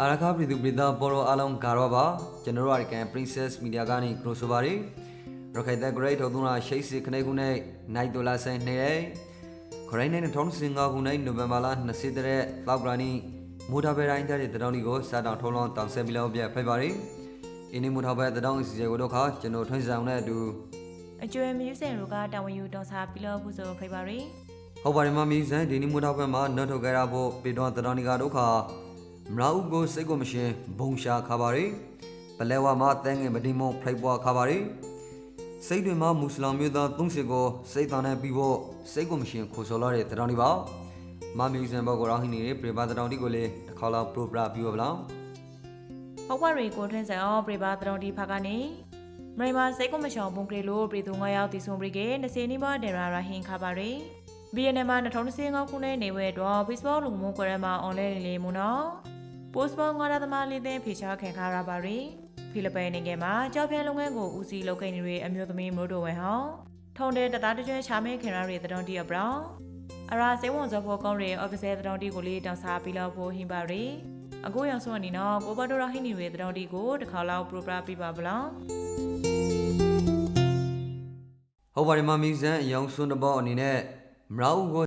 အာရခပြည်သူပြည်သားပေါ်တော်အားလုံးဂါရောပါကျွန်တော်တို့အကန် Princess Media ကနေကရိုဆိုပါရီရခိုင်တဲ့ Great ထုံးသွင်းလာရှိတ်စီခနေခုနဲ့နိုင်ဒေါ်လာဆိုင်နေရဲ့ခရိုင်းနဲ့ထုံးစင်ငါခုနဲ့နိုဝင်ဘာလ20တဲ့လောက်ဂရနီမိုတာဘယ်တိုင်းတဲ့တတော်လေးကိုစားတောင်ထုံးလောင်းတောင်ဆက်ပြီးလောက်ပြဖိတ်ပါရီအင်းဒီမိုတာဘယ်တတော်အစီအစဉ်ကိုတော့ခါကျွန်တော်ထွန်းဆောင်တဲ့အတူအကျွဲမြူးစင်တို့ကတာဝန်ယူတော်စားပြီးတော့ဖို့ဆိုဖိပါရီဟုတ်ပါတယ်မမီဇန်ဒီနီမိုတာဘယ်မှာနောက်ထုတ်ခဲ့ရဖို့ပေတော်တတော်နီကဒုက္ခ မရာဥကိုစိတ်ကိုမရှင်ဘုံရှာခါပါရီပလဲဝါမှာတန်းငယ်မတိမုံဖိုက်ပွားခါပါရီစိတ်တွေမှာမွတ်စလင်မျိုးသားသုံးစစ်ကိုစိတ်သားနဲ့ပြီးဖို့စိတ်ကိုမရှင်ခိုးဆိုလာတဲ့တတော်နီပါမမီဇန်ဘောကိုရောင်းဟင်းနေပြေပါတတော်နီကိုလေတစ်ခါလောက်ပရိုပရာပြီးပါဗလားဟုတ်ပါရီကိုထွန်းဆန်အောင်ပြပါတတော်ဒီဖာကနေမရိမာစိတ်ကမရှောင်ဘုံကလေးလိုပြည်သူငါရောက်တီဆုံပရိကေ20နီးပါးဒေရာရာဟင်ခါပါရီဘီယန်နယ်မှာ2025ခုနှစ်နေဝဲတော့ Facebook လူမှုကွန်ရက်မှာ online လေးမူနော် post ပေါ်ငါရသမားလေးတဲ့ဖေချာခံခါရပါရီဖိလစ်ပိုင်နိုင်ငံမှာကြောက်ဖြန်းလုပ်ငန်းကိုဦးစီးလုပ်ကိုင်နေတဲ့အမျိုးသမီးမျိုးတို့ဝဲဟောင်းထုံတဲ့တသားတကြွရှာမဲခင်ရရီတတော်တီအပရောင်အရာစေဝန်စောဖို့ကောင်းတဲ့ officer တတော်တီကိုလေးတောင်စားပြီးတော့ဖို့ဟင်ပါရီအခုရောက်ဆုံးအနေနော်ကိုဘတ်ဒိုရာဟိနီဝေတတော်ဒီကိုတစ်ခါလောက်ပရိုပရာပြပါဗလားဟုတ်ပါတယ်မမီဇန်အယောင်စွန်းတဘောအနေနဲ့မရာဥကို